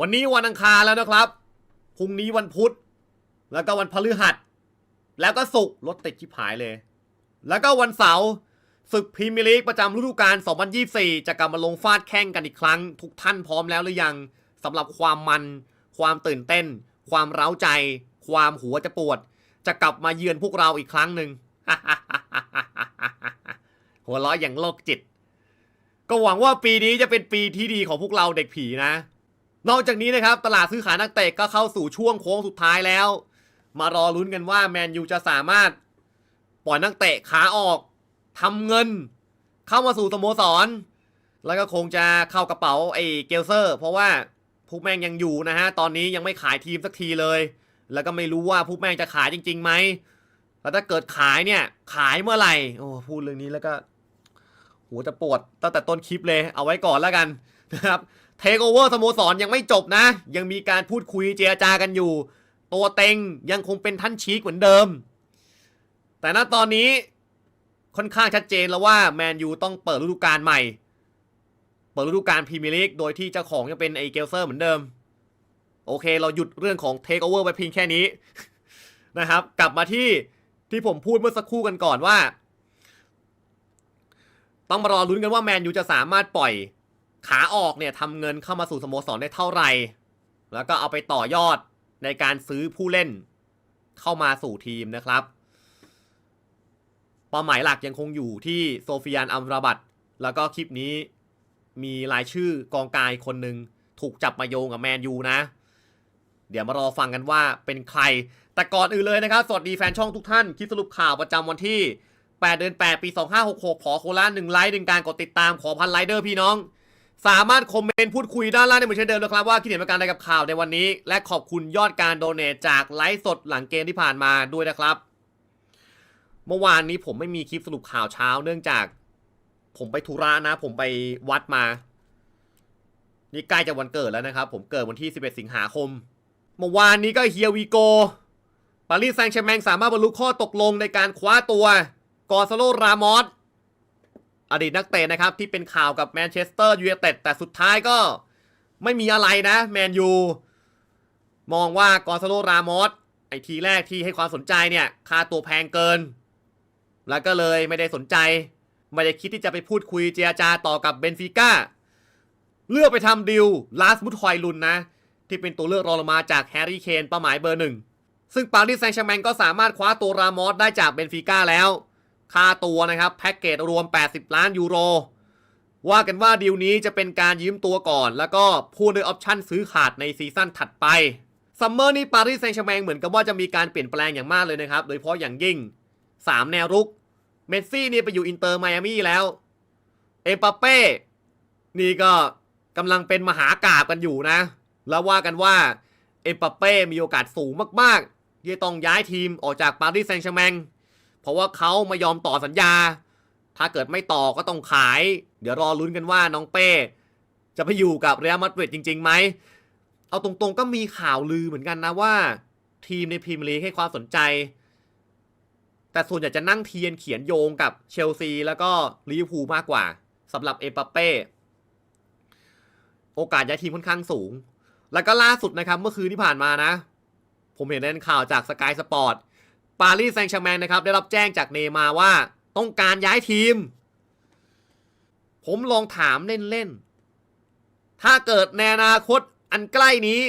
วันนี้วันอังคารแล้วนะครับ พรุ่งนี้วันพุธ แล้วก็วันพฤหัส แล้วก็ศุกร์รถติดชิบหายเลย แล้วก็วันเสาร์ศึกพรีเมียร์ลีกประจำฤดูกาล 2024 จะกลับมาลงฟาดแข่งกันอีกครั้ง ทุกท่านพร้อมแล้วหรือยังสำหรับความมัน ความตื่นเต้น ความเร้าใจ ความหัวจะปวด จะกลับมาเยือนพวกเราอีกครั้งหนึ่งหัวเราะอย่างโรคจิต ก็หวังว่าปีนี้จะเป็นปีที่ดีของพวกเราเด็กผีนะ นอกจากนี้นะครับตลาดซื้อขายนักเตะก็เข้าสู่ช่วงโค้งสุดท้ายแล้ว มารอลุ้นกันว่าแมนยูจะสามารถปล่อยนักเตะขาออกทำเงิน เข้ามาสู่สโมสร แล้วก็คงจะเข้ากระเป๋าไอ้เกลเซอร์ เพราะว่าพวกแม่งยังอยู่นะฮะตอนนี้ยังไม่ขายทีมสักทีเลย แล้วก็ไม่รู้ว่าพวกแม่งจะขายจริงๆไหมแล้วถ้าเกิดขายเนี่ยขายเมื่อไหร่โอ้พูดเรื่องนี้แล้วก็หัวจะปวดตั้งแต่ต้นคลิปเลยเอาไว้ก่อนแล้วกันนะครับ ทคโอเวอร์สโมสรยังไม่จบนะ ยังมีการพูดคุยเจรจากันอยู่ ตัวเต็งยังคงเป็นท่านชีกเหมือนเดิม แต่ณตอนนี้ค่อนข้างชัดเจนแล้วว่าแมนยูต้องเปิดฤดูกาลใหม่ เปิดฤดูกาลพรีเมียร์ลีกโดยที่เจ้าของยังเป็นไอเกลเซอร์เหมือนเดิม โอเค เราหยุดเรื่องของเทคโอเวอร์ไปเพียงแค่นี้นะครับ กลับมาที่ที่ผมพูดเมื่อสักครู่กันก่อนว่า ต้องมารอลุ้นกันว่าแมนยูจะสามารถปล่อย ขาออกเนี่ยทำเงินเข้ามาสู่สโมสรได้เท่าไหร่ แล้วก็เอาไปต่อยอดในการซื้อผู้เล่นเข้ามาสู่ทีมนะครับเป้าหมายหลักยังคงอยู่ที่โซฟิยานอัมราบัตแล้วก็คลิปนี้มีรายชื่อกองกายคนหนึ่งถูกจับมาโยงกับแมนยูนะ เดี๋ยวมารอฟังกันว่าเป็นใคร แต่ก่อนอื่นเลยนะครับ สวัสดีแฟนช่องทุกท่านคลิปสรุปข่าวประจำวันที่ 8 เดือน 8 ปี 2566 ขอโคละ1ไลค์หนึ่งการกดติดตามขอพันไลค์เดอร์พี่น้อง สามารถคอมเมนต์พูดคุยด้านล่างได้เหมือนเช่นเดิมนะครับว่าคิดเห็นประการใดกับข่าวในวันนี้ และขอบคุณยอดการโดเนทจากไลฟ์สดหลังเกมที่ผ่านมาด้วยนะครับ เมื่อวานนี้ผมไม่มีคลิปสรุปข่าวเช้า เนื่องจาก ผมไปธุระนะ ผมไปวัดมา นี่ใกล้จะวันเกิดแล้วนะครับ ผมเกิดวันที่ 11 สิงหาคม เมื่อวานนี้ก็เฮียวีโกปารีสแซงต์แชร์แมงสามารถบรรลุข้อตกลงในการคว้าตัวกอร์ซาโลรามอส อดีตนักเตะนะครับ ที่เป็นข่าวกับแมนเชสเตอร์ยูไนเต็ดแต่สุดท้ายก็ไม่มีอะไรนะแมนยูมองว่ากอร์ซาโลรามอสไอทีแรกที่ให้ความสนใจเนี่ยค่าตัวแพงเกิน แล้วก็เลยไม่ได้สนใจ ไม่ได้คิดที่จะไปพูดคุยเจรจาต่อกับเบนฟิก้าเลือกไปทำดิวลาสมุทฮอยลุนนะ ที่เป็นตัวเลือกรองลงมาจากแฮร์รี่เคนเป้าหมายเบอร์หนึ่งซึ่งปารีสแซงต์แชร์แมงก็สามารถคว้าตัวรามอสได้จากเบนฟิก้าแล้ว ค่าตัวนะครับแพ็กเกจรวม 80 ล้านยูโร ว่ากันว่าดีลนี้จะเป็นการยืมตัวก่อน แล้วก็พูดด้วยออปชั่นซื้อขาดในซีซั่นถัดไปซัมเมอร์นี้ปารีสแซงต์แชร์แมงเหมือนกับว่าจะมีการเปลี่ยนแปลงอย่างมากเลยนะครับ โดยเฉพาะอย่างยิ่ง 3 แนวรุก เมสซี่นี่ไปอยู่อินเตอร์ไมอามี่แล้ว เอปาเป้ นี่ก็กำลังเป็นมหากาบกันอยู่นะ แล้วว่ากันว่าเอปาเป้มีโอกาสสูงมากๆที่ต้องย้ายทีมออกจากปารีสแซงต์แชร์แมง เพราะว่าเขาไม่ยอมต่อสัญญา ถ้าเกิดไม่ต่อก็ต้องขาย เดี๋ยวรอลุ้นกันว่าน้องเป้ จะไปอยู่กับเรอัลมาดริดจริงๆไหม เอาตรงๆก็มีข่าวลือเหมือนกันนะว่า ทีมในพรีเมียร์ลีกให้ความสนใจ แต่ส่วนใหญ่จะนั่งเทียนเขียนโยงกับเชลซีแล้วก็ลิเวอร์พูลมากกว่าสำหรับเอปาเป้โอกาสย้ายทีมค่อนข้างสูง แล้วก็ล่าสุดนะครับเมื่อคืนที่ผ่านมานะ ผมเห็นในข่าวจากสกายสปอร์ต ปารีสแซงต์แชร์แมงนะครับได้รับแจ้งจากเนมาว่าต้องการย้ายทีม ผมลองถามเล่นๆ ถ้าเกิดในอนาคตอันใกล้นี้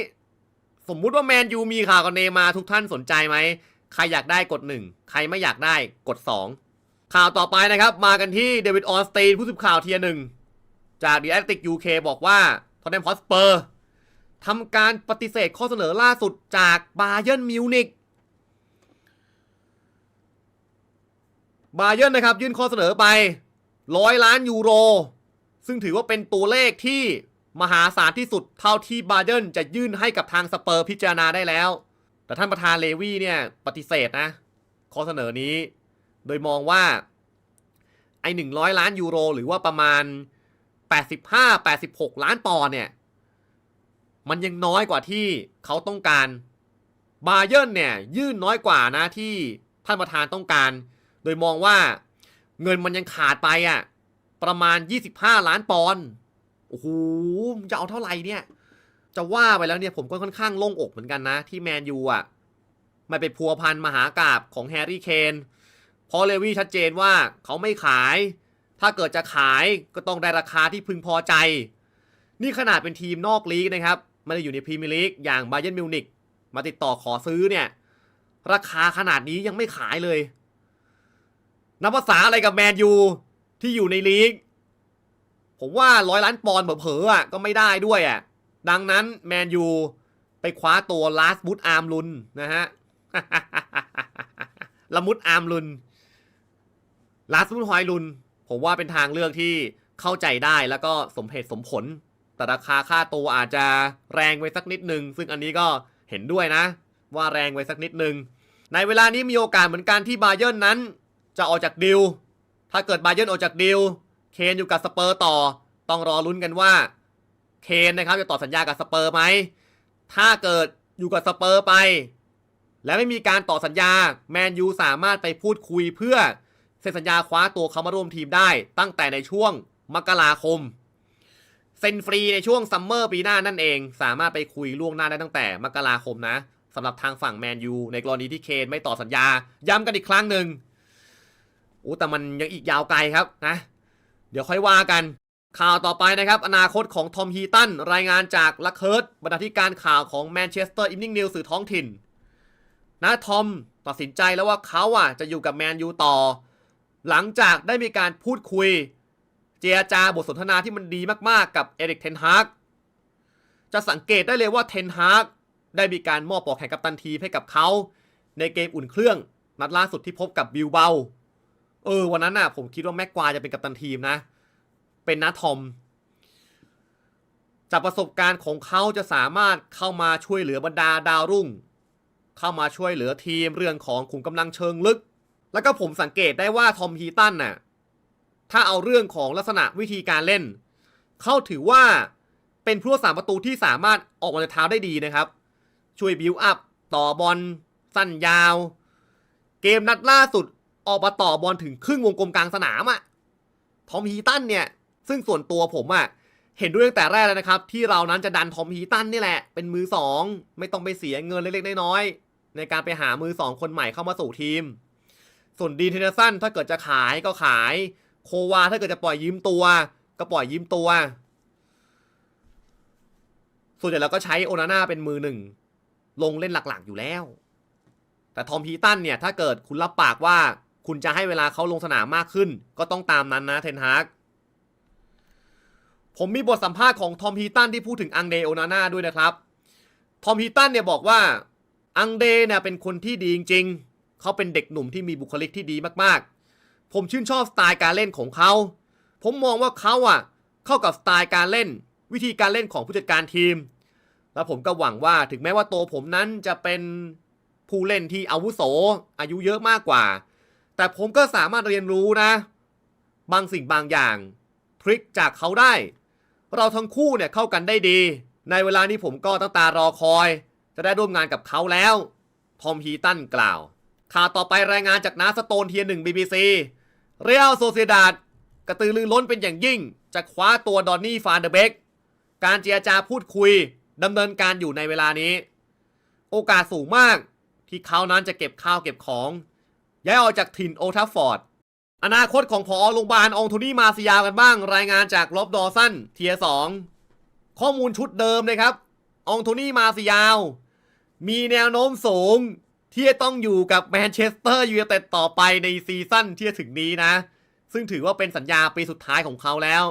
สมมุติว่าแมนยูมีข่าวกับเนมาทุกท่านสนใจไหม ใครอยากได้กดหนึ่งใครไม่อยากได้กดสองข่าวต่อไปนะครับ มากันที่เดวิดออสตีนผู้สื่อข่าวเทียหนึ่งจากดีแอตติกยูเคบอกว่าทอนแนมฮอสเปอร์ทำการปฏิเสธข้อเสนอล่าสุดจากบาเยิร์นมิวนิก บาเยิร์นนะครับ ยื่นข้อเสนอไปร้อยล้านยูโร ซึ่งถือว่าเป็นตัวเลขที่มหาศาลที่สุดเท่าที่บาเยิร์นจะยื่นให้กับทางสเปอร์พิจารณาได้แล้ว แต่ท่านประธานเลวี่เนี่ยปฏิเสธนะ ข้อเสนอนี้ โดยมองว่า ไอ้หนึ่งร้อยล้านยูโร หรือว่าประมาณ 85-86 ล้านปอนด์เนี่ย มันยังน้อยกว่าที่เขาต้องการบาเยิร์นเนี่ยยื่นน้อยกว่านะที่ท่านประธานต้องการ โดยมองว่าเงินมันยังขาดไปอะ ประมาณ 25 ล้านปอนด์โอ้โหจะเอาเท่าไหร่เนี่ย จะว่าไปแล้วเนี่ยผมก็ค่อนข้างโล่งอกเหมือนกันนะ ที่แมนยูอะไม่ไปพัวพันมหากาบของแฮร์รี่เคนเพราะเลวี่ชัดเจนว่าเขาไม่ขาย ถ้าเกิดจะขายก็ต้องได้ราคาที่พึงพอใจ นี่ขนาดเป็นทีมนอกลีกนะครับไม่ได้อยู่ในพรีเมียร์ลีกอย่างบาเยนมิวนิกมาติดต่อขอซื้อเนี่ย ราคาขนาดนี้ยังไม่ขายเลย นับภาษาอะไรกับแมนยูที่อยู่ในลีก ผมว่าร้อยล้านปอนด์เผลอๆอะก็ไม่ได้ด้วยอะ ดังนั้นแมนยูไปคว้าตัวลาสบุตอาร์มลุนนะฮะละมุดอาร์มลุนลาสบุตฮอยลุน ผมว่าเป็นทางเลือกที่เข้าใจได้แล้วก็สมเหตุสมผล แต่ราคาค่าตัวอาจจะแรงไปสักนิดนึง ซึ่งอันนี้ก็เห็นด้วยนะ ว่าแรงไปสักนิดนึง ในเวลานี้มีโอกาสเหมือนกันที่บาเยิร์นนั้น จะออกจากดิว ถ้าเกิดบาเยิร์นออกจากดิว เคนอยู่กับสเปอร์ต่อ ต้องรอลุ้นกันว่า เคนนะครับจะต่อสัญญากับสเปอร์ไหม ถ้าเกิดอยู่กับสเปอร์ไป และไม่มีการต่อสัญญา แมนยูสามารถไปพูดคุยเพื่อเซ็นสัญญาคว้าตัวเขามาร่วมทีมได้ ตั้งแต่ในช่วงมกราคมเซ็นฟรีในช่วงซัมเมอร์ปีหน้านั่นเอง สามารถไปคุยล่วงหน้าได้ตั้งแต่มกราคมนะสำหรับทางฝั่งแมนยูในกรณีที่เคนไม่ต่อสัญญา ย้ำกันอีกครั้งหนึ่ง อู้แต่มันยังอีกยาวไกลครับนะ เดี๋ยวค่อยว่ากัน ข่าวต่อไปนะครับ อนาคตของทอมฮีตัน รายงานจากลักเคิร์ตบรรณาธิการข่าวของแมนเชสเตอร์อิ n นิ่งนิวสื่อท้องถิ่นนะทอมตัดสินใจแล้วว่าเขาอะจะอยู่กับแมนยูต่อ หลังจากได้มีการพูดคุย เจรจาบทสนทนาที่มันดีมากๆ กับเอริกเทนฮากจะสังเกตได้เลยว่าเทนฮากได้มีการมอบปอกแขนกัปตันทีให้กับเขา ในเกมอุ่นเครื่องนัดล่าสุดที่พบกับบิลเบา เออวันนั้นน่ะ ผมคิดว่าแม็กควายจะเป็นกัปตันทีมนะ เป็นนาทอม จากประสบการณ์ของเขาจะสามารถเข้ามาช่วยเหลือบรรดาดาวรุ่ง เข้ามาช่วยเหลือทีมเรื่องของขุมกำลังเชิงลึก แล้วก็ผมสังเกตได้ว่าทอมฮีตันน่ะถ้าเอาเรื่องของลักษณะวิธีการเล่น เขาถือว่าเป็นผู้รักษาประตูที่สามารถออกมาในเท้าได้ดีนะครับ ช่วยบิวอัพ ต่อบอลสั้นยาว เกมนัดล่าสุด ออกมาต่อบอลถึงครึ่งวงกลมกลางสนามอะทอมฮีตันเนี่ย ซึ่งส่วนตัวผมอะเห็นด้วยตั้งแต่แรกแล้วนะครับ ที่เรานั้นจะดันทอมฮีตันนี่แหละ เป็นมือสองไม่ต้องไปเสียเงินเล็กๆน้อยๆในการไปหามือสองคนใหม่เข้ามาสู่ทีม ส่วนดีนเทนสันถ้าเกิดจะขายก็ขาย โควาถ้าเกิดจะปล่อยยืมตัว ก็ปล่อยยืมตัว ส่วนใหญ่เราก็ใช้โอนาน่าเป็นมือหนึ่งลงเล่นหลักๆอยู่แล้ว แต่ทอมฮีตันเนี่ยถ้าเกิดคุณรับปากว่า คุณจะให้เวลาเขาลงสนามมากขึ้น ก็ต้องตามนั้นนะเทนฮากผมมีบทสัมภาษณ์ของทอมฮีตันที่พูดถึงอังเดโอนาน่าด้วยนะครับ ทอมฮีตันเนี่ยบอกว่าอังเดเนี่ยเป็นคนที่ดีจริงๆ เขาเป็นเด็กหนุ่มที่มีบุคลิกที่ดีมากๆ ผมชื่นชอบสไตล์การเล่นของเขา ผมมองว่าเขาอะเข้ากับสไตล์การเล่น วิธีการเล่นของผู้จัดการทีม แล้วผมก็หวังว่าถึงแม้ว่าตัวผมนั้นจะเป็นผู้เล่นที่อาวุโสอายุเยอะมากกว่า แต่ผมก็สามารถเรียนรู้นะ บางสิ่งบางอย่าง ทริคจากเขาได้ เราทั้งคู่เนี่ยเข้ากันได้ดี ในเวลานี้ผมก็ตั้งตารอคอย จะได้ร่วมงานกับเขาแล้ว ทอมฮีตันกล่าว ข่าวต่อไปรายงานจากนาสโตนเทียหนึ่ง BBC เรียลโซเซดาดกระตือรือร้นเป็นอย่างยิ่ง จะคว้าตัวดอนนี่ฟานเดอร์เบกการเจรจาพูดคุยดำเนินการอยู่ในเวลานี้ โอกาสสูงมากที่เขานั้นจะเก็บข้าวเก็บของ ย้ายออกจากถิ่นโอทัฟฟอร์ด อนาคตของพอโรงพยาบาลองโทนี่มาซิยาวกันบ้าง รายงานจากล็อบดอสันเทียสองข้อมูลชุดเดิมเลยครับองโทนี่มาซิยาว มีแนวโน้มสูง ที่จะต้องอยู่กับแมนเชสเตอร์ยูไนเต็ดต่อไปในซีซั่นที่จะถึงนี้นะ ซึ่งถือว่าเป็นสัญญาปีสุดท้ายของเขาแล้ว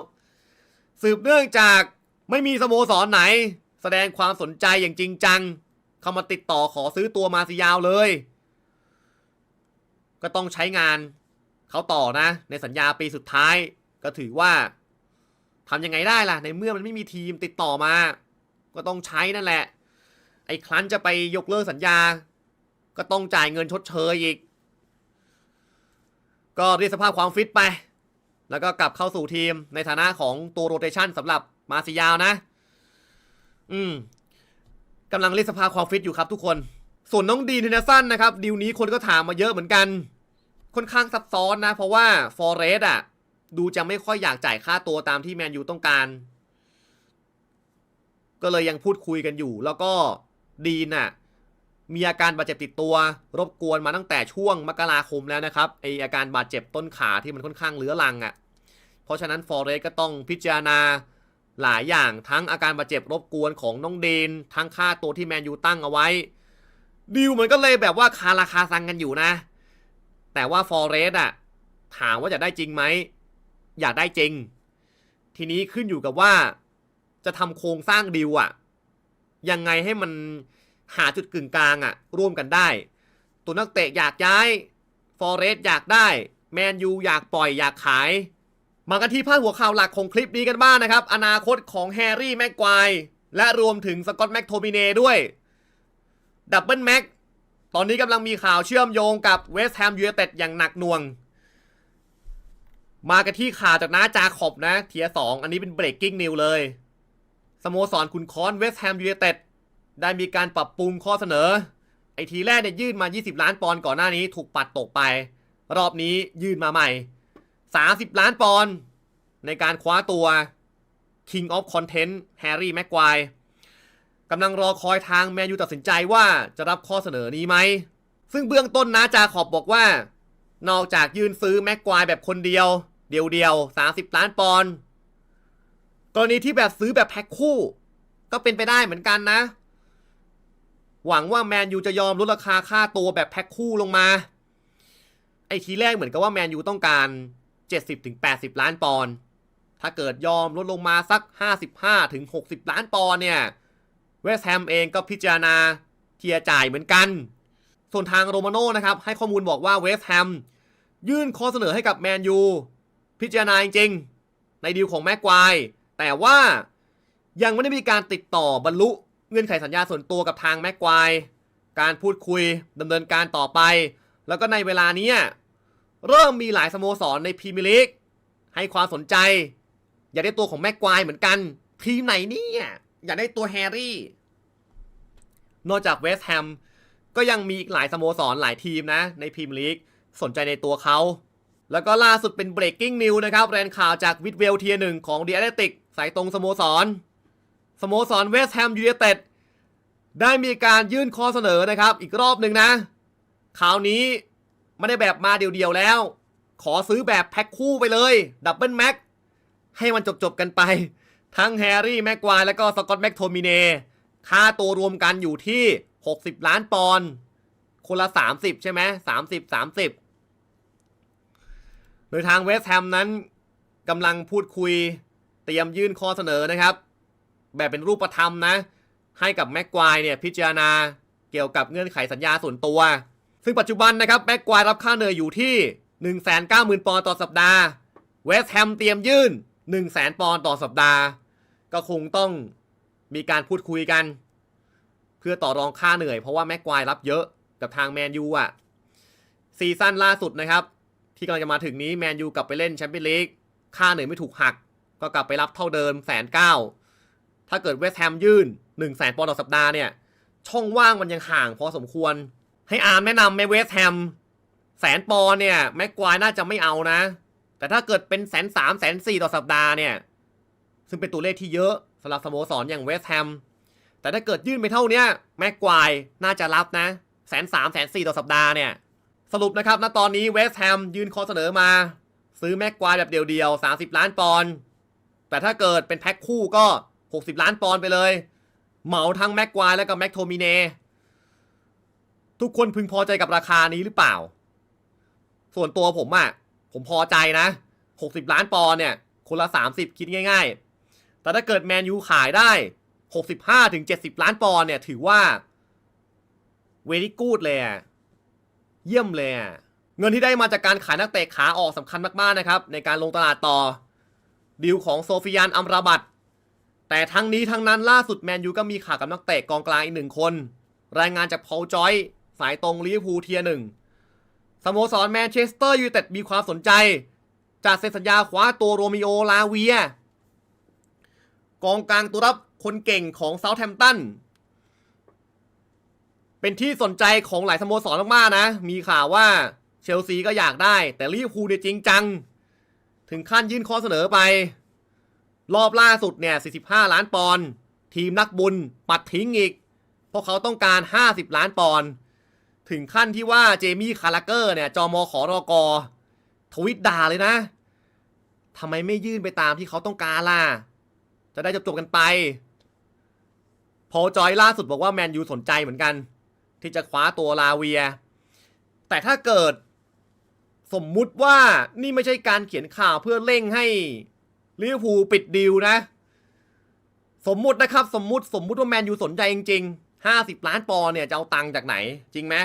สืบเนื่องจากไม่มีสโมสรไหน แสดงความสนใจอย่างจริงจังเข้ามาติดต่อขอซื้อตัวมาซิยาวเลย ก็ต้องใช้งานเขาต่อนะ ในสัญญาปีสุดท้าย ก็ถือว่าทำยังไงได้ล่ะ ในเมื่อมันไม่มีทีมติดต่อมา ก็ต้องใช้นั่นแหละ ไอ้ครั้นจะไปยกเลิกสัญญา ก็ต้องจ่ายเงินชดเชยอีก ก็เรียกสภาพความฟิตไป แล้วก็กลับเข้าสู่ทีมในฐานะของตัวโรเตชันสำหรับมาซิยาวนะ อืมกำลังเรียกสภาพความฟิตอยู่ครับทุกคน ส่วนน้องดีนเทนเนอร์สันนะครับดีลนี้คนก็ถามมาเยอะเหมือนกัน ค่อนข้างซับซ้อนนะ เพราะว่าฟอร์เรสอะ ดูจะไม่ค่อยอยากจ่ายค่าตัวตามที่แมนยูต้องการ ก็เลยยังพูดคุยกันอยู่ แล้วก็ดีน่ะ มีอาการบาดเจ็บติดตัว รบกวนมาตั้งแต่ช่วงมกราคมแล้วนะครับไออาการบาดเจ็บต้นขาที่มันค่อนข้างเรื้อรังอะ่ะ เพราะฉะนั้นฟอเรสก็ต้องพิจารณาหลายอย่างทั้งอาการบาดเจ็บรบกวนของน้องเดน ทั้งค่าตัวที่แมนยูตั้งเอาไว้ ดิวมันก็เลยแบบว่าคาราคาซังกันอยู่นะ แต่ว่าฟอเรสอะถามว่าจะได้จริงไหม อยากได้จริง ทีนี้ขึ้นอยู่กับว่าจะทำโครงสร้างดิวอะยังไงให้มันหาจุดกึ่งกลางอะ ร่วมกันได้ ตัวนักเตะอยากย้ายฟอเรสอยากได้แมนยูอยากปล่อยอยากขาย มากันที่พาดหัวข่าวหลักของคลิปนี้กันบ้างนะครับ อนาคตของแฮร์รี่แม็กควายและรวมถึงสกอตแม็กโทมิเน่ด้วยดับเบิลแม็ก ตอนนี้กำลังมีข่าวเชื่อมโยงกับเวสต์แฮมยูไนเต็ดอย่างหนักหน่วง มากันที่ข่าวจากน้าจาขอบนะ เทียสองอันนี้เป็นเบรกกิ้งนิวเลย สโมสรคุณคอนเวสต์แฮมยูไนเต็ดได้มีการปรับปรุงข้อเสนอ ไอทีแรกเนี่ยยื่นมา 20 ล้านปอนด์ก่อนหน้านี้ถูกปัดตกไป รอบนี้ยื่นมาใหม่ 30 ล้านปอนด์ในการคว้าตัว King of Content แฮร์รี่แม็กควาย กำลังรอคอยทางแมนยูตัดสินใจว่าจะรับข้อเสนอนี้ไหม ซึ่งเบื้องต้นนะจาขอบบอกว่า นอกจากยืนซื้อแม็กควายแบบคนเดียว เดียวเดียวๆ30ล้านปอนด์กรณีที่แบบซื้อแบบแพ็คคู่ ก็เป็นไปได้เหมือนกันนะ หวังว่าแมนยูจะยอมลดราคาค่าตัวแบบแพ็คคู่ลงมา ไอทีแรกเหมือนกับว่าแมนยูต้องการ 70-80 ล้านปอนด์ถ้าเกิดยอมลดลงมาสัก 55-60 ล้านปอนด์เนี่ย เวสต์แฮมเองก็พิจารณาเที่จะจ่ายเหมือนกัน ส่วนทางโรมาโน่นะครับให้ข้อมูลบอกว่าเวสต์แฮมยื่นข้อเสนอให้กับแมนยูพิจารณาจริงๆในดีลของแม็กควายแต่ว่ายังไม่ได้มีการติดต่อบรรลุเงื่อนไขสัญญาส่วนตัวกับทางแม็กควายการพูดคุยดำเนินการต่อไป แล้วก็ในเวลานี้เริ่มมีหลายสโมสรในพรีเมียร์ลีกให้ความสนใจ อยากได้ตัวของแม็กควายเหมือนกัน ทีมไหนเนี่ย อยากได้ตัวแฮร์รี่ นอกจากเวสต์แฮมก็ยังมีอีกหลายสโมสรหลายทีมนะ ในพรีเมียร์ลีกสนใจในตัวเขา แล้วก็ล่าสุดเป็น breaking news นะครับแรนข่าวจากวิดเวลเทียหนึ่งของ The Athletic สายตรงสโมสร สโมสรเวสต์แฮมยูไนเต็ดได้มีการยื่นข้อเสนอนะครับ อีกรอบหนึ่งนะคราวนี้ไม่ได้แบบมาเดียวๆแล้ว ขอซื้อแบบแพ็คคู่ไปเลย ดับเบิลแม็กให้มันจบๆกันไป ทั้งแฮร์รี่แม็กควายและก็สกอตแม็กโทมิเนค่าตัวรวมกันอยู่ที่ 60 ล้านปอนด์คนละ 30 ใช่ไหม30 30โดยทางเวสต์แฮมนั้นกำลังพูดคุยเตรียมยื่นข้อเสนอนะครับ แบบเป็นรูปธรรมนะ ให้กับแม็กควายเนี่ยพิจารณาเกี่ยวกับเงื่อนไขสัญญาส่วนตัว ซึ่งปัจจุบันนะครับแม็กควายรับค่าเหนื่อยอยู่ที่ 190,000 ปอนด์ต่อสัปดาห์เวสต์แฮมเตรียมยื่น 100,000 ปอนด์ต่อสัปดาห์ ก็คงต้องมีการพูดคุยกัน เพื่อต่อรองค่าเหนื่อยเพราะว่าแม็กควายรับเยอะกับทางแมนยูอะซีซั่นล่าสุดนะครับ ที่กำลังจะมาถึงนี้แมนยูกลับไปเล่นแชมเปี้ยนลีกค่าเหนื่อยไม่ถูกหัก ก็กลับไปรับเท่าเดิมแสนเก้าถ้าเกิดเวสต์แฮมยื่น1นึ่งแสนปอนด์ต่อสัปดาห์เนี่ย ช่องว่างมันยังห่างพอสมควร ให้อาร์มแนะนำแมเวสต์แฮมแสนปอนด์เนี่ยแม็กควายน่าจะไม่เอานะ แต่ถ้าเกิดเป็นแสนสามแสนสี่ต่อสัปดาห์เนี่ย ซึ่งเป็นตัวเลขที่เยอะสำหรับสโมสรอย่างเวสต์แฮม แต่ถ้าเกิดยื่นไปเท่านี้แม็กควายน่าจะรับนะแสนสามแสนสี่ต่อสัปดาห์เนี่ย สรุปนะครับณตอนนี้เวสต์แฮมยื่นข้อเสนอมา ซื้อแม็กควายแบบเดียวๆ30ล้านปอนด์แต่ถ้าเกิดเป็นแพ็คคู่ก็60ล้านปอนด์ไปเลย เหมาทั้งแม็กควายและก็แม็กโทมิเนทุกคนพึงพอใจกับราคานี้หรือเปล่า ส่วนตัวผมอะ่ะผมพอใจนะ60ล้านปอนด์เนี่ยคนละ30คิดง่าย ๆ แต่ถ้าเกิดแมนยูขายได้ 65ถึง70 ล้านปอนด์เนี่ย ถือว่าเวลี่กูดเลยอะเยี่ยมเลยอะเงินที่ได้มาจากการขายนักเตะขาออกสำคัญมากๆนะครับ ในการลงตลาดต่อดีลของโซฟิยานอัมราบัตแต่ทั้งนี้ทั้งนั้นล่าสุดแมนยูก็มีข่าวกับนักเตะกองกลางอีกหนึ่งคน รายงานจากพอลจอย สายตรงลิเวอร์พูลเทียหนึ่งสโมสรแมนเชสเตอร์ยูไนเต็ดมีความสนใจจะเซ็นสัญญาคว้าตัวโรมิโอลาเวีย กองกลางตัวรับคนเก่งของเซาท์แฮมป์ตันเป็นที่สนใจของหลายสโมสรมากๆนะ มีข่าวว่าเชลซีก็อยากได้ แต่ลิเวอร์พูลเนี่ยจริงจัง ถึงขั้นยื่นข้อเสนอไป รอบล่าสุดเนี่ย 45 ล้านปอนด์ทีมนักบุญปัดทิ้งอีก เพราะเขาต้องการ 50 ล้านปอนด์ถึงขั้นที่ว่าเจมี่คาราเกอร์เนี่ยจอมอขอรอกอทวิตด่าเลยนะทำไมไม่ยื่นไปตามที่เขาต้องการล่ะ จะได้จบๆกันไป โพอจอยล่าสุดบอกว่าแมนยูสนใจเหมือนกัน ที่จะคว้าตัวลาเวีย แต่ถ้าเกิดสมมุติว่านี่ไม่ใช่การเขียนข่าวเพื่อเร่งให้ลิเวอร์พูลปิดดีลนะ สมมุตินะครับ สมมุติสมมุติว่าแมนยูสนใจจริงๆ50ล้านปอนด์เนี่ยจะเอาตังค์จากไหน จริงไหม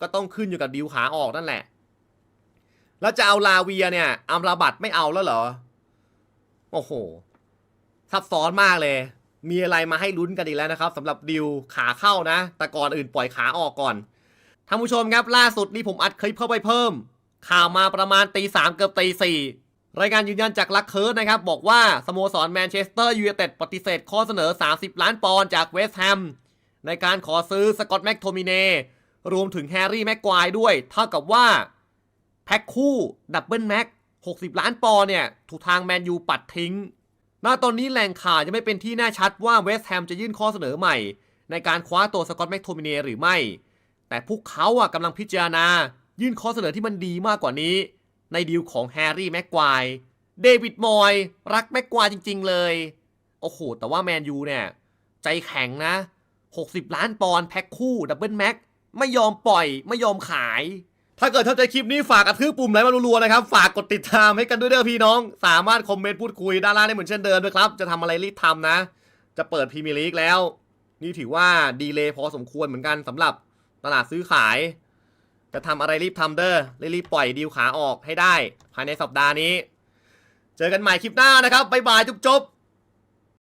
ก็ต้องขึ้นอยู่กับดีลขาออกนั่นแหละ แล้วจะเอาลาเวียเนี่ยอัมราบัตไม่เอาแล้วเหรอ โอ้โห ซับซ้อนมากเลย มีอะไรมาให้ลุ้นกันอีกแล้วนะครับสำหรับดิวขาเข้านะ แต่ก่อนอื่นปล่อยขาออกก่อนท่านผู้ชมครับล่าสุดนี้ผมอัดคลิปเข้าไปเพิ่ม ข่าวมาประมาณตีสามเกือบตีสี่รายงานยืนยันจากลักเคิร์ดนะครับ บอกว่าสโมสรแมนเชสเตอร์ยูไนเต็ดปฏิเสธข้อเสนอ 30 ล้านปอนด์จากเวสต์แฮมในการขอซื้อสกอตแม็กโทมิเนรวมถึงแฮร์รี่แม็กควายด้วย เท่ากับว่า แพ็คคู่ดับเบิลแม็ก60 ล้านปอนด์เนี่ย ถูกทางแมนยูปัดทิ้ง ณตอนนี้แหล่งข่าวยังไม่เป็นที่แน่ชัดว่าเวสต์แฮมจะยื่นข้อเสนอใหม่ ในการคว้าตัวสกอตแม็กโทมิเนหรือไม่ แต่พวกเขาอะกำลังพิจารณา ยื่นข้อเสนอที่มันดีมากกว่านี้ ในดีลของแฮร์รี่แม็กควายเดวิดมอยรักแม็กควายจริง ๆ เลย โอ้โห แต่ว่าแมนยูเนี่ย ใจแข็งนะ 60 ล้านปอนด์แพ็คคู่ดับเบิลแม็กไม่ยอมปล่อยไม่ยอมขาย ถ้าเกิดชอบใจคลิปนี้ฝากกระทืบปุ่มไลค์มารัวๆนะครับ ฝากกดติดตามให้กันด้วยเด้อพี่น้อง สามารถคอมเมนต์พูดคุยด้านล่างได้เหมือนเช่นเดิมด้วยครับ จะทำอะไรรีบทำนะ จะเปิดพรีเมียร์ลีกแล้ว นี่ถือว่าดีเลย์พอสมควรเหมือนกันสำหรับตลาดซื้อขาย จะทำอะไรรีบทำเด้อรีบปล่อยดีลขาออกให้ได้ ภายในสัปดาห์นี้ เจอกันใหม่คลิปหน้านะครับบ๊ายบายจุ๊บ